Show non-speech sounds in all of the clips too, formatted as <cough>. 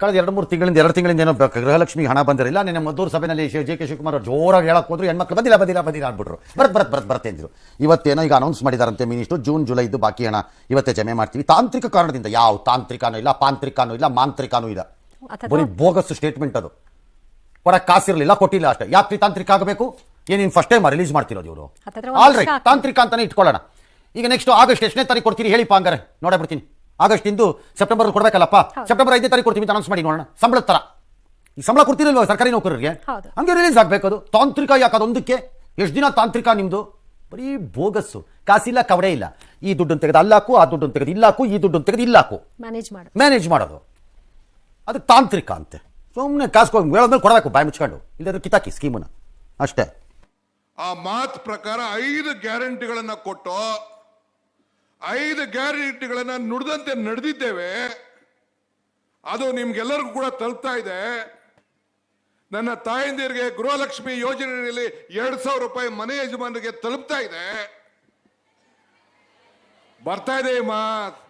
ಕಳೆದ ಎರಡು ಮೂರು ತಿಂಗಳಿಂದ ಎರಡು ತಿಂಗಳಿಂದ ಏನೋ ಗೃಹಲಕ್ಷ್ಮಿ ಗೃಹಲಕ್ಷ್ಮಿಗೆ ಹಣ ಬಂದಿರಲಿಲ್ಲ ನಿನ್ನೆ ಮದ್ದೂರು ಸಭೆಯಲ್ಲಿ ಶಿವ ಜೆ ಕೆ ಶಿವಕುಮಾರ್ ಅವ್ರು ಜೋರಾಗಿ ಹೇಳಕ್ಕೆ ಹೋದ್ರು ಹೆಣ್ಮಕ್ಳು ಬಂದಿಲ್ಲ ಬಂದಿಲ್ಲ ಬಂದಿಲ್ಲ ಅಂದ್ಬಿಟ್ರು. ಬರತ್ ಬರತ್ ಬರತ್ ಬರತ್ತೆ ಅಂದ್ರು. ಇವತ್ತೇನೋ ಈಗ ಅನೌನ್ಸ್ ಮಾಡಿದಾರಂತೆ ಮಿನಿಸ್ಟರ್ ಜೂನ್ ಜುಲೈ ಇದು ಬಾಕಿ ಹಣ ಇವತ್ತೇ ಜಮೆ ಮಾಡ್ತೀವಿ. ತಾಂತ್ರಿಕ ಕಾರಣದಿಂದ ಯಾವ ತಾಂತ್ರಿಕನೂ ಇಲ್ಲ ಪಾಂತ್ರಿಕನೂ ಇಲ್ಲ ಮಾಂತ್ರಿಕನೂ ಇಲ್ಲ. ಬರೀ ಬೋಗಸ್ ಸ್ಟೇಟ್ಮೆಂಟ್ ಅದು. ಕೊಡಕ್ ಕಾಸಿರಲಿಲ್ಲ ಕೊಟ್ಟಿಲ್ಲ ಅಷ್ಟೇ. ಯಾಕೆ ತಾಂತ್ರಿಕ ಆಗಬೇಕು? ಏನೇನು ಫಸ್ಟ್ ಟೈಮ್ ರಿಲೀಸ್ ಮಾಡ್ತಿರೋದು ಇವರು? ಆಲ್ ರೈಟ್ ತಾಂತ್ರಿಕ ಅಂತಾನೆ ಇಟ್ಕೊಳ್ಳೋಣ. ಈಗ ನೆಕ್ಸ್ಟ್ ಆಗಸ್ಟ್ ಎಷ್ಟನೇ ತಾರೀಕು ಕೊಡ್ತೀರಿ? ಹೇಳಿ ಹಂಗಾರೆ. ನೋಡೇ ಬಿಡ್ತೀನಿ. ಆಗಸ್ಟ್ ಇಂದು ಸೆಪ್ಟೆಂಬರ್ ಕೊಡ್ಬೇಕಲ್ಲಪ್ಪ. ಸೆಪ್ಟೆಂಬರ್ ಐದನೇ ತಾರೀಕು ಕೊಡ್ತೀವಿ ಅನೌನ್ಸ್ ಮಾಡಿ ನೋಡೋಣ. ಸಂಬಳದ ತರ. ಈ ಸಂಬಳ ಕೊಡ್ತಿರಲ್ವ ಸರ್ಕಾರಿ ನೌಕರರಿಗೆ? ಹೌದು. ಹಂಗೆ ರಿಲೀಸ್ ಆಗ್ಬೇಕು ಅದು ತಾಂತ್ರಿಕ ಯಾಕೆ ಅದೊಂದಕ್ಕೆ? ಎಷ್ಟು ದಿನ ತಾಂತ್ರಿಕ ನಿಮ್ದು? ಬರೀ ಬೋಗಸ್ಸು. ಕಾಸಿಲ್ಲ ಕವಡೆ ಇಲ್ಲ. ಈ ದುಡ್ಡನ್ನು ತೆಗೆದು ಅಲ್ಲಾಕು ಆ ದುಡ್ಡನ್ನು ತೆಗೆದು ಇಲ್ಲಾಕು ಈ ದುಡ್ಡನ್ನು ತೆಗೆದು ಇಲ್ಲಾಕು. ಮ್ಯಾನೇಜ್ ಮಾಡಿ ಮ್ಯಾನೇಜ್ ಮಾಡೋದು. ಅದಕ್ಕೆ ತಾಂತ್ರಿಕ ಅಂತೆ. ಸುಮ್ಮನೆ ಕಾಸು ಹೇಳೋದ್ಮೇಲೆ ಕೊಡಬೇಕು ಬಾಯಿ ಮುಚ್ಕೊಂಡು. ಇಲ್ಲದ್ರೆ ಕಿತಾಕಿ ಸ್ಕೀಮನ್ನ ಅಷ್ಟೇ. ಆ ಮಾತು ಪ್ರಕಾರ ಐದು ಗ್ಯಾರಂಟಿಗಳನ್ನ ಕೊಟ್ಟು ಐದು ಗ್ಯಾರಂಟಿಗಳನ್ನ ನುಡಿದಂತೆ ನಡೆದಿದ್ದೇವೆ. ಅದು ನಿಮ್ಗೆಲ್ಲರಿಗೂ ಕೂಡ ತಲುಪ್ತಾ ಇದೆ. ನನ್ನ ತಾಯಂದಿರಿಗೆ ಗೃಹಲಕ್ಷ್ಮಿ ಯೋಜನೆಯಲ್ಲಿ ಎರಡ್ ಸಾವಿರ ರೂಪಾಯಿ ಮನೆ ಯಜಮಾನರಿಗೆ ತಲುಪ್ತಾ ಇದೆ. ಬರ್ತಾ ಇದೆ ಮಾ ಮಾತ್.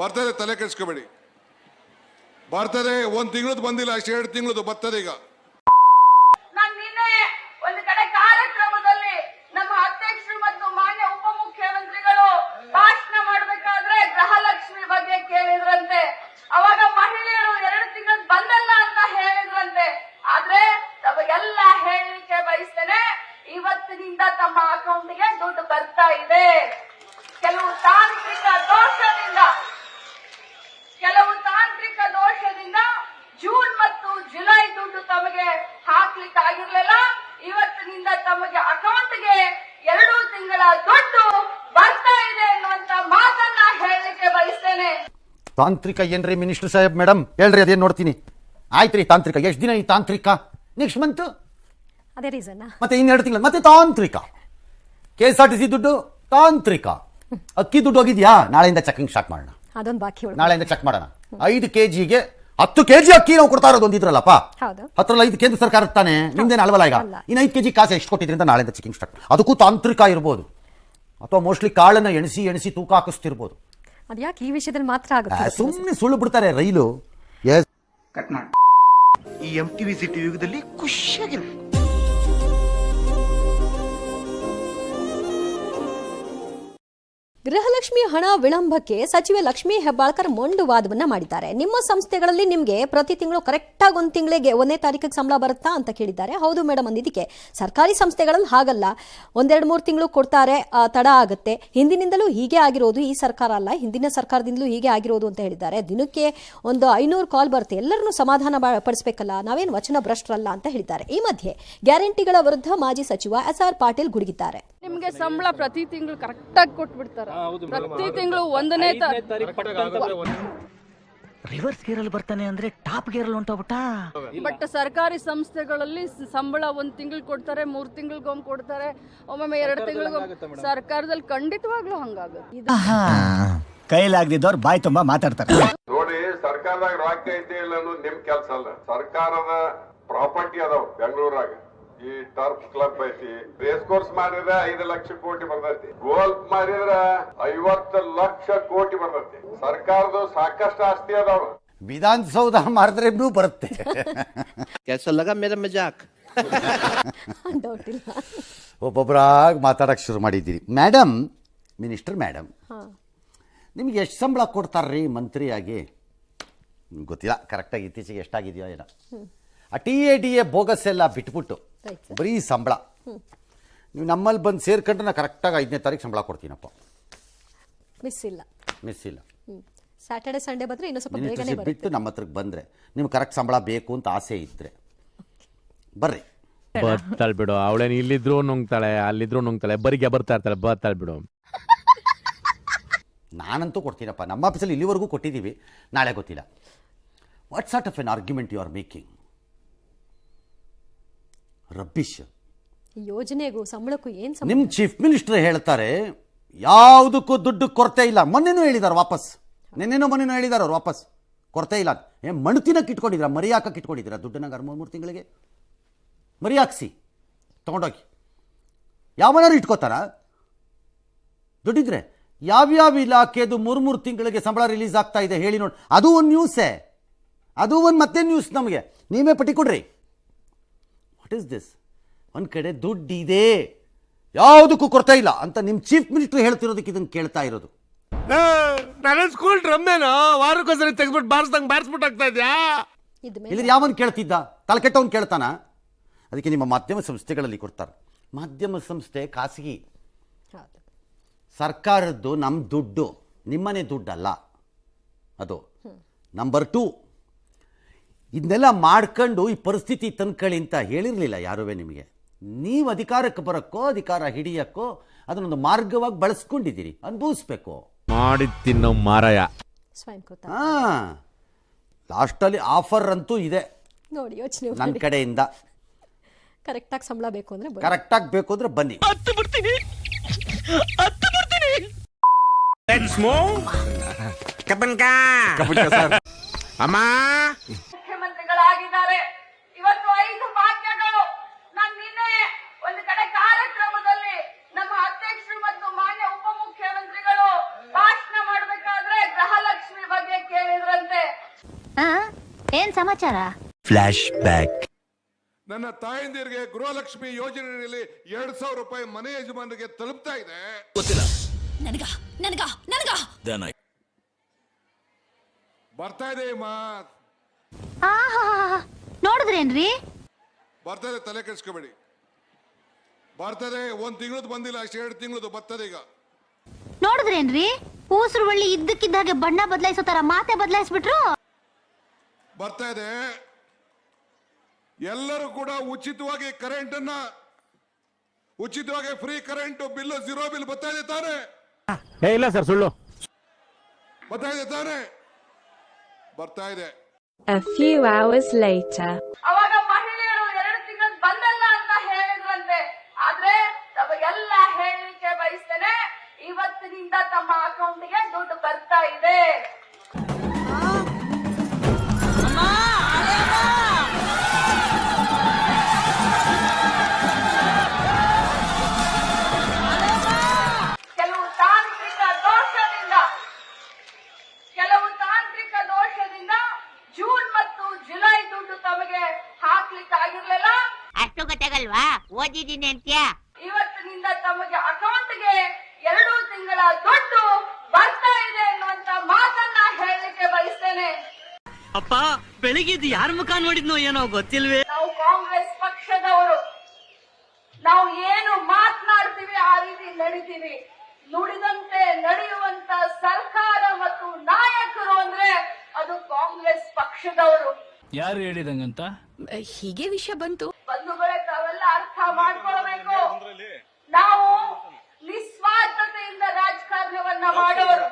ಬರ್ತದೆ ತಲೆ ಕೆಡಿಸ್ಕೋಬೇಡಿ. ಬರ್ತದೆ ಒಂದು ತಿಂಗಳದ್ದು ಬಂದಿಲ್ಲ, ಅಷ್ಟು ಎರಡು ತಿಂಗಳದ್ದು ಬರ್ತದೆ ಈಗ ನಾನು ನಿನ್ನೆ ಒಂದು ಕಡೆ ಕಾರ್ಯಕ್ರಮದಲ್ಲಿ ನಮ್ಮ ಅಧ್ಯಕ್ಷರು ಮತ್ತು ಮಾನ್ಯ ಉಪಮುಖ್ಯಮಂತ್ರಿಗಳು ಭಾಷಣ ಮಾಡಬೇಕಾದ್ರೆ ಗೃಹಲಕ್ಷ್ಮಿ ಬಗ್ಗೆ ಕೇಳಿದ್ರಂತೆ ಅವಾಗ ಮಹಿಳೆಯರು ಎರಡು ತಿಂಗಳು ಬಂದಲ್ಲ ಅಂತ ಹೇಳಿದ್ರಂತೆ ಆದ್ರೆ ತಮಗೆಲ್ಲ ಹೇಳಲಿಕ್ಕೆ ಬಯಸ್ತೇನೆ ಇವತ್ತಿನಿಂದ ತಮ್ಮ ಅಕೌಂಟ್ಗೆ ದುಡ್ಡು ಬರ್ತಾ ಇದೆ ಕೆಲವು ತಾಂತ್ರಿಕ ದೋಷದಿಂದ ಕೆಲವು ತಾಂತ್ರಿಕ ದೋಷದಿಂದ ಜೂನ್ ಮತ್ತು ಜುಲೈ ದುಡ್ಡು ತಮಗೆ ಹಾಕ್ಲಿಕ್ಕೆ ಆಗಿರ್ಲಿಲ್ಲ ಇವತ್ತಿನಿಂದ ತಮಗೆ ಅಕೌಂಟ್ಗೆ ಎರಡು ತಿಂಗಳ ದುಡ್ಡು ಬರ್ತಾ ಇದೆ ಅನ್ನುವಂತ ಮಾತನ್ನ ಹೇಳಲಿಕ್ಕೆ ಬಯಸ್ತೇನೆ. ತಾಂತ್ರಿಕ ಏನ್ರಿ ಮಿನಿಸ್ಟರ್ ಸಾಹೇಬ್ ಮೇಡಮ್ ಹೇಳ್ರಿ ಅದೇನ್ ನೋಡ್ತೀನಿ. ಆಯ್ತ್ರಿ ರೀ ತಾಂತ್ರಿಕ. ಎಷ್ಟು ದಿನ ಈ ತಾಂತ್ರಿಕ? Next month? ಅದೇ ರೀಸನ್. ಮತ್ತೆ ಇನ್ನೆರಡು ತಿಂಗಳು. ಮತ್ತೆ ತಾಂತ್ರಿಕ. K S R T C ದುಡ್ಡು ತಾಂತ್ರಿಕ. ಅಕ್ಕಿ ದುಡ್ಡು ಹೋಗಿದ್ಯಾ? ನಾಳೆಯಿಂದ ಚೆಕಿಂಗ್ ಸ್ಟಾರ್ಟ್ ಮಾಡೋಣ. ಅದೊಂದು ಬಾಕಿ ಉಳ್ದು ನಾಳೆಯಿಂದ ಚೆಕ್ ಮಾಡೋಣ. ಐದು ಕೆ ಜಿಗೆ ಹತ್ತು ಕೆ ಜಿ ಅಕ್ಕಿ ನಾವು ಕೊಡ್ತಾ ಇರೋದು ಒಂದಿದ್ರಲ್ಲಪ್ಪ ಹತ್ರಲ್ಲ ಐದು ಕೇಂದ್ರ ಸರ್ಕಾರ ತಾನೆ ನಿಮ್ದೇನು ಅಲ್ವಲ್ಲ ಈಗ. ಇನ್ನು ಐದು ಕೆ ಜಿ ಕಾಸು ಎಷ್ಟು ಕೊಟ್ಟಿದ್ರಿಂದ ನಾಳೆಯಿಂದ ಚೆಕಿಂಗ್ ಸ್ಟಾರ್ಟ್ ಅದಕ್ಕೂ ತಾಂತ್ರಿಕ ಇರ್ಬೋದು. ಅಥವಾ ಮೋಸ್ಟ್ಲಿ ಕಾಳನ್ನ ಎಣಿಸಿ ಎಣಿಸಿ ತೂಕ ಹಾಕಿಸ್ತಿರ್ಬೋದು. ಅದ್ಯಾಕೆ ಈ ವಿಷಯದಲ್ಲಿ ಮಾತ್ರ ಆಗುತ್ತೆ? ಸುಮ್ಮನೆ ಸುಳ್ಳು ಬಿಡ್ತಾರೆ ರೈಲು. ಎಸ್ ಕಟ್ ಮಾಡಿ. ಈ ಎಂ ಟಿವಿ ಸಿಟಿ ಯುಗದಲ್ಲಿ ಖುಷಿಯಾಗಿರ್ಬೇಕು ಗೃಹಲಕ್ಷ್ಮಿ ಹಣ ವಿಳಂಬಕ್ಕೆ ಸಚಿವೆ ಲಕ್ಷ್ಮೀ ಹೆಬ್ಬಾಳ್ಕರ್ ಮೊಂಡು ವಾದವನ್ನ ಮಾಡಿದ್ದಾರೆ. ನಿಮ್ಮ ಸಂಸ್ಥೆಗಳಲ್ಲಿ ನಿಮಗೆ ಪ್ರತಿ ತಿಂಗಳು ಕರೆಕ್ಟಾಗಿ ಒಂದು ತಿಂಗಳಿಗೆ ಒಂದನೇ ತಾರೀಕಿಗೆ ಸಂಬಳ ಬರುತ್ತಾ ಅಂತ ಕೇಳಿದ್ದಾರೆ. ಹೌದು ಮೇಡಮ್ ಅಂದಿದ್ದಕ್ಕೆ ಸರ್ಕಾರಿ ಸಂಸ್ಥೆಗಳಲ್ಲಿ ಹಾಗಲ್ಲ. ಒಂದೆರಡು ಮೂರು ತಿಂಗಳು ಕೊಡ್ತಾರೆ ತಡ ಆಗುತ್ತೆ. ಹಿಂದಿನಿಂದಲೂ ಹೀಗೆ ಆಗಿರೋದು ಈ ಸರ್ಕಾರ ಅಲ್ಲ. ಹಿಂದಿನ ಸರ್ಕಾರದಿಂದಲೂ ಹೀಗೆ ಆಗಿರೋದು ಅಂತ ಹೇಳಿದ್ದಾರೆ. ದಿನಕ್ಕೆ ಒಂದು ಐನೂರು ಕಾಲ್ ಬರುತ್ತೆ. ಎಲ್ಲರನ್ನೂ ಸಮಾಧಾನ ಪಡಿಸಬೇಕಲ್ಲ ಪಡಿಸ್ಬೇಕಲ್ಲ. ನಾವೇನು ವಚನ ಭ್ರಷ್ಟರಲ್ಲ ಅಂತ ಹೇಳಿದ್ದಾರೆ. ಈ ಮಧ್ಯೆ ಗ್ಯಾರಂಟಿಗಳ ವಿರುದ್ಧ ಮಾಜಿ ಸಚಿವ ಎಸ್ ಆರ್ ಪಾಟೀಲ್ ಗುಡುಗಿದ್ದಾರೆ. ನಿಮಗೆ ಸಂಬಳ ಪ್ರತಿ ತಿಂಗಳು ಕರೆಕ್ಟಾಗಿ ಕೊಟ್ಬಿಡ್ತಾರ. ಪ್ರತಿ ತಿಂಗಳು ಒಂದನೇ ರಿವರ್ಸ್ ಗೇರಲ್ಲಿ ಬರ್ತಾನೆ ಅಂದ್ರೆ ಟಾಪ್ ಗೇರಲ್ಲಿ ಹೊಂಟೋಗ್ಬಿಟ್ಟ? ಬಟ್ ಸರ್ಕಾರಿ ಸಂಸ್ಥೆಗಳಲ್ಲಿ ಸಂಬಳ ಒಂದ್ ತಿಂಗಳು ಕೊಡ್ತಾರೆ ಮೂರ್ ತಿಂಗಳಿಗೊಮ್ಮೆ ಕೊಡ್ತಾರೆ ಒಮ್ಮೊಮ್ಮೆ ಎರಡು ತಿಂಗಳಿಗೊಮ್ಮೆ ಸರ್ಕಾರದಲ್ಲಿ ಖಂಡಿತವಾಗ್ಲೂ ಹಂಗಾಗುತ್ತೆ. ಕೈಲಾಗದಿದ್ದವ್ರು ಕೈಲಾಗ್ದಿದ್ದವ್ರು ಬಾಯಿ ತುಂಬಾ ಮಾತಾಡ್ತಾರೆ. ನೋಡಿ ಸರ್ಕಾರದಾಗ ರಾಜ್ಯ ಐತೆ ಇಲ್ಲ ಅನ್ನೋದು ನಿಮ್ ಕೆಲಸ ಅಲ್ಲ. ಸರ್ಕಾರದ ಪ್ರಾಪರ್ಟಿ ಅದಾವ ಬೆಂಗಳೂರಾಗ. ಈ ಟರ್ಫ್ ಕ್ಲಬ್ ಐತಿ. ರೇಸ್ ಕೋರ್ಸ್ ಮಾಡಿದ್ರೆ ಐದು ಲಕ್ಷ ಕೋಟಿ ಬರ್ತೈತಿ ಗೋಲ್ಫ್ ಮಾಡಿದ್ರ ಐವತ್ತು ಲಕ್ಷ ಕೋಟಿ ಬರ್ತೈತಿ ಸರ್ಕಾರದ ಸಾಕಷ್ಟು ಆಸ್ತಿ ಅದಾವ. ವಿಧಾನಸೌಧ ಮಾಡಿದ್ರೆ ಇನ್ನೂ ಬರುತ್ತೆ. ಕೆಲಸ ಲಗ ಮೇಲೆ ಮಜಾಕ್. <laughs> ಡೌಟ್ ಇಲ್ಲ. ಒಬ್ಬೊಬ್ಬರಾಗಿ ಮಾತಾಡಕ್ಕೆ ಶುರು ಮಾಡಿದ್ದೀರಿ. ಮೇಡಮ್ ಮಿನಿಸ್ಟರ್ ಮೇಡಮ್ ನಿಮ್ಗೆ ಎಷ್ಟು ಸಂಬಳ ಕೊಡ್ತಾರ್ರಿ ಮಂತ್ರಿಯಾಗಿ ಗೊತ್ತಿಲ್ಲ. ಕರೆಕ್ಟಾಗಿ ಇತ್ತೀಚೆಗೆ ಎಷ್ಟಾಗಿದೆಯೋ ಏನೋ. ಆ T A D A bogus ಎಲ್ಲ ಬಿಟ್ಬಿಟ್ಟು ಬರೀ ಸಂಬಳ. ನೀವು ನಮ್ಮಲ್ಲಿ ಬಂದು ಸೇರ್ಕೊಂಡ್ರೆ ನಾನು ಕರೆಕ್ಟಾಗಿ ಐದನೇ ತಾರೀಕು ಸಂಬಳ ಕೊಡ್ತೀನಪ್ಪ. ಮಿಸ್ ಇಲ್ಲ. ಮಿಸ್ ಇಲ್ಲ. ಸ್ಯಾಟರ್ಡೆ ಸಂಡೇ ಬಂದರೆ ಇನ್ನೂ ಸ್ವಲ್ಪ ಬೇಗನೆ ಬರುತ್ತೆ ಬಿಟ್ಟು ನಮ್ಮ ಹತ್ರಕ್ಕೆ ಬಂದರೆ ನಿಮ್ಗೆ ಕರೆಕ್ಟ್ ಸಂಬಳ ಬೇಕು ಅಂತ ಆಸೆ ಇದ್ದರೆ ಬರ್ರಿ. ಬರ್ತಾಳೆ ಬಿಡು. ಅವಳೇನು ಇಲ್ಲಿದ್ರು ನುಂಗ್ತಾಳೆ ಅಲ್ಲಿದ್ರು ನುಂಗ್ತಾಳೆ ಬರಿಗೆ ಬರ್ತಾ ಇರ್ತಾಳೆ ಬರ್ತಾಳೆ ಬಿಡು. ನಾನಂತೂ ಕೊಡ್ತೀನಪ್ಪ. ನಮ್ಮ ಆಫೀಸಲ್ಲಿ ಇಲ್ಲಿವರೆಗೂ ಕೊಟ್ಟಿದ್ದೀವಿ. ನಾಳೆ ಗೊತ್ತಿಲ್ಲ. What sort of an argument you are making rubbish ಯೋಜನೆಗೂ ಸಂಬಳಕ್ಕೂ ಏನ್ ಸಂಬಂಧ? ನಿಮ್ಮ ಚೀಫ್ ಮಿನಿಸ್ಟರ್ ಹೇಳ್ತಾರೆ ಯಾವುದಕ್ಕೂ ದುಡ್ಡು ಕೊರತೆ ಇಲ್ಲ. ಮೊನ್ನೆನೂ ಹೇಳಿದ್ದಾರೆ ವಾಪಸ್. ನಿನ್ನೆನೂ ಮೊನ್ನೆನೂ ಹೇಳಿದ್ದಾರೆ ಅವ್ರು ವಾಪಸ್. ಕೊರತೆ ಇಲ್ಲ. ಏ ಮಣ್ತಿನಕ್ಕೆ ಇಟ್ಕೊಂಡಿದ್ದೀರಾ ಮರಿ ಹಾಕಕ್ಕೆ ಇಟ್ಕೊಂಡಿದ್ದೀರಾ ದುಡ್ಡನ್ನ ಮೂರು ಮೂರು ತಿಂಗಳಿಗೆ? ಮರಿ ಹಾಕ್ಸಿ ತೊಗೊಂಡೋಗಿ ಯಾವನಾರು ಇಟ್ಕೋತಾರ? ದುಡ್ಡಿದ್ರೆ. ಯಾವ್ಯಾವ ಇಲಾಖೆದು ಮೂರು ಮೂರು ತಿಂಗಳಿಗೆ ಸಂಬಳ ರಿಲೀಸ್ ಆಗ್ತಾ ಇದೆ ಹೇಳಿ ನೋಡಿ. ಅದು ಒಂದು ನ್ಯೂಸೇ ಅದು ಒಂದು ಮತ್ತೆ ನ್ಯೂಸ್ ನಮಗೆ. ನೀವೇ ಪಟ್ಟಿ ಕೊಡ್ರಿ. ವಾಟ್ ಈಸ್ ದಿಸ್ ಒಂದು ಕಡೆ ದುಡ್ಡಿದೆ. ಯಾವುದಕ್ಕೂ ಕೊರತೆ ಇಲ್ಲ ಅಂತ ನಿಮ್ಮ ಚೀಫ್ ಮಿನಿಸ್ಟರ್ ಹೇಳ್ತಿರೋದಕ್ಕೆ ಇದನ್ನು ಕೇಳ್ತಾ ಇರೋದು. ನನ್ನ ಸ್ಕೂಲ್ ಡ್ರಮ್ಮೇನೋ ವಾರಕ್ಕೊಂದ್ಸರಿ ತೆಗೆದ್ಬಿಟ್ಟು ಬಾರಿಸ್ದಂಗೆ ಬಾರಿಸ್ಬಿಟ್ಟು ಆಗ್ತಾ ಇದ್ಯಾ? ಇಲ್ಲಿ ಯಾವನ್ ಕೇಳ್ತಿದ್ದ? ತಲೆ ಕೆಟ್ಟವನ್ ಕೇಳ್ತಾನ? ಅದಕ್ಕೆ ನಿಮ್ಮ ಮಾಧ್ಯಮ ಸಂಸ್ಥೆಗಳಲ್ಲಿ ಕೊಡ್ತಾರೆ. ಮಾಧ್ಯಮ ಸಂಸ್ಥೆ ಖಾಸಗಿ. ಸರ್ಕಾರದ್ದು ನಮ್ಮ ದುಡ್ಡು ನಿಮ್ಮನೆ ದುಡ್ಡಲ್ಲ. ಅದು. ನಂಬರ್ ಟೂ ಇದನ್ನೆಲ್ಲ ಮಾಡ್ಕೊಂಡು ಈ ಪರಿಸ್ಥಿತಿ ತಂದ್ಕೊಳ್ಳಿ ಅಂತ ಹೇಳಿರಲಿಲ್ಲ ಯಾರುವೇ ನಿಮಗೆ. ನೀವು ಅಧಿಕಾರಕ್ಕೆ ಬರೋಕ್ಕೋ ಅಧಿಕಾರ ಹಿಡಿಯೋಕ್ಕೋ ಅದನ್ನೊಂದು ಮಾರ್ಗವಾಗಿ ಬಳಸ್ಕೊಂಡಿದ್ದೀರಿ. ಅನುಭವಿಸ್ಬೇಕು ಮಾಡಿ ತಿನ್ನೋ ಮಾರಾಯ. ಸ್ವಯಂ ಕೃತ ಹಾಂ. ಲಾಸ್ಟಲ್ಲಿ ಆಫರ್ ಅಂತೂ ಇದೆ. ನೋಡಿ ಯೋಚನೆ ನನ್ನ ಕಡೆಯಿಂದ. ಕರೆಕ್ಟಾಗಿ ಸಂಬಳ ಬೇಕು ಅಂದ್ರೆ ಬನ್ನಿ. ಕರೆಕ್ಟಾಗಿ ಬೇಕು ಅಂದ್ರೆ ಬನ್ನಿ. ಅಮ್ಮ <laughs> ಮುಖ್ಯಮಂತ್ರಿಗಳಾಗಿದ್ದಾರೆ ಇವತ್ತು ಐದು ಭಾಗ್ಯಗಳು ನಾನು ನಿನ್ನೆ ಒಂದು ಕಡೆ ಕಾರ್ಯಕ್ರಮದಲ್ಲಿ ನಮ್ಮ ಅಧ್ಯಕ್ಷರು ಮತ್ತು ಮಾನ್ಯ ಉಪಮುಖ್ಯಮಂತ್ರಿಗಳು ಭಾಷಣ ಮಾಡಬೇಕಾದ್ರೆ ಗೃಹಲಕ್ಷ್ಮಿ ಬಗ್ಗೆ ಕೇಳಿದ್ರಂತೆ. ಏನ್ ಸಮಾಚಾರ? ಫ್ಲಾಶ್ ಬ್ಯಾಕ್ ನನ್ನ ತಾಯಂದಿರಿಗೆ ಗೃಹಲಕ್ಷ್ಮಿ ಯೋಜನೆಯಲ್ಲಿ ಎರಡ್ ಸಾವಿರ ರೂಪಾಯಿ ಮನೆ ಯಜಮಾನರಿಗೆ ತಲುಪ್ತಾ ಇದೆ. ನನಗ ನನಗ ನನಗ. ಬರ್ತಾ ಇದೆ ನೋಡಿದ್ರೇನ್ರಿ? ಬರ್ತದೆ ತಲೆ ಕೆಡಿಸ್ಕೋಬೇಡಿ. ಬರ್ತದೆ ಒಂದ್ ತಿಂಗಳದ್ ಬಂದಿಲ್ಲ ಅಷ್ಟೇ ಎರಡು ತಿಂಗಳದ್ದು ಬರ್ತದೆ ಈಗ. ನೋಡಿದ್ರೇನ್ರಿ? ಊಸರು ಬಳ್ಳಿ ಇದ್ದಕ್ಕಿದ್ದಾಗೆ ಬಣ್ಣ ಬದಲಾಯಿಸೋ ತರ ಮಾತೆ ಬದಲಾಯಿಸ್ಬಿಟ್ರು? ಬರ್ತಾ ಇದೆ. ಎಲ್ಲರೂ ಕೂಡ ಉಚಿತವಾಗಿ ಕರೆಂಟ್ ಅನ್ನ ಉಚಿತವಾಗಿ free current bill zero bill ಬರ್ತಾ ಇದೆ ತಾನೆ? ಏ ಇಲ್ಲ ಸರ್ ಸುಳ್ಳು. ಬರ್ತಾ ಇದೆ ತಾನೆ? ಬರ್ತಾ ಇದೆ. ಅವಾಗ ಮಹಿಳೆಯರು ಎರಡು ತಿಂಗಳು ಬಂದಲ್ಲ ಅಂತ ಹೇಳಿದ್ರಂತೆ. ಆದ್ರೆ ತಮಗೆಲ್ಲ ಹೇಳಲಿಕ್ಕೆ ಬಯಸ್ತೇನೆ, ಇವತ್ತಿನಿಂದ ತಮ್ಮ ಅಕೌಂಟ್ಗೆ ದುಡ್ಡು ಬರ್ತಾ ಇದೆ. ಅಷ್ಟು ಗೊತ್ತಾಗಲ್ವಾ ಓದಿದ್ದೀನಿ ಅಂತ್ಯಾ? ಇವತ್ತಿನಿಂದ ತಮಗೆ ಅಕೌಂಟ್ಗೆ ಎರಡು ತಿಂಗಳ ದುಡ್ಡು ಬರ್ತಾ ಇದೆ ಅನ್ನುವಂತ ಮಾತನ್ನ ಹೇಳಲಿಕ್ಕೆ ಬಯಸ್ತೇನೆ. ಅಪ್ಪ ಬೆಳಿಗ್ಗೆ ಯಾರ ಮುಖ ನೋಡಿದ್ನೋ ಏನೋ ಗೊತ್ತಿಲ್ವೇ? ನಾವು ಕಾಂಗ್ರೆಸ್ ಪಕ್ಷದವರು. ನಾವು ಏನು ಮಾತನಾಡ್ತೀವಿ ಆ ರೀತಿ ನಡೀತೀವಿ. ನುಡಿದಂತೆ ನಡೆಯುವಂತ ಸರ್ಕಾರ ಮತ್ತು ನಾಯಕರು ಅಂದ್ರೆ ಅದು ಕಾಂಗ್ರೆಸ್ ಪಕ್ಷದವರು. ಯಾರು ಹೇಳಿದಂಗಂತ? ಹೀಗೆ ವಿಷಯ ಬಂತು. ಬಂಧುಗಳೇ ತಾವೆಲ್ಲ ಅರ್ಥ ಮಾಡ್ಕೊಳ್ಬೇಕು. ನಾವು ನಿಸ್ವಾರ್ಥತೆಯಿಂದ ರಾಜಕಾರಣವನ್ನ ಮಾಡೋರು.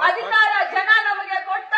ಅಧಿಕಾರ ಜನ ನಮಗೆ ಕೊಟ್ಟ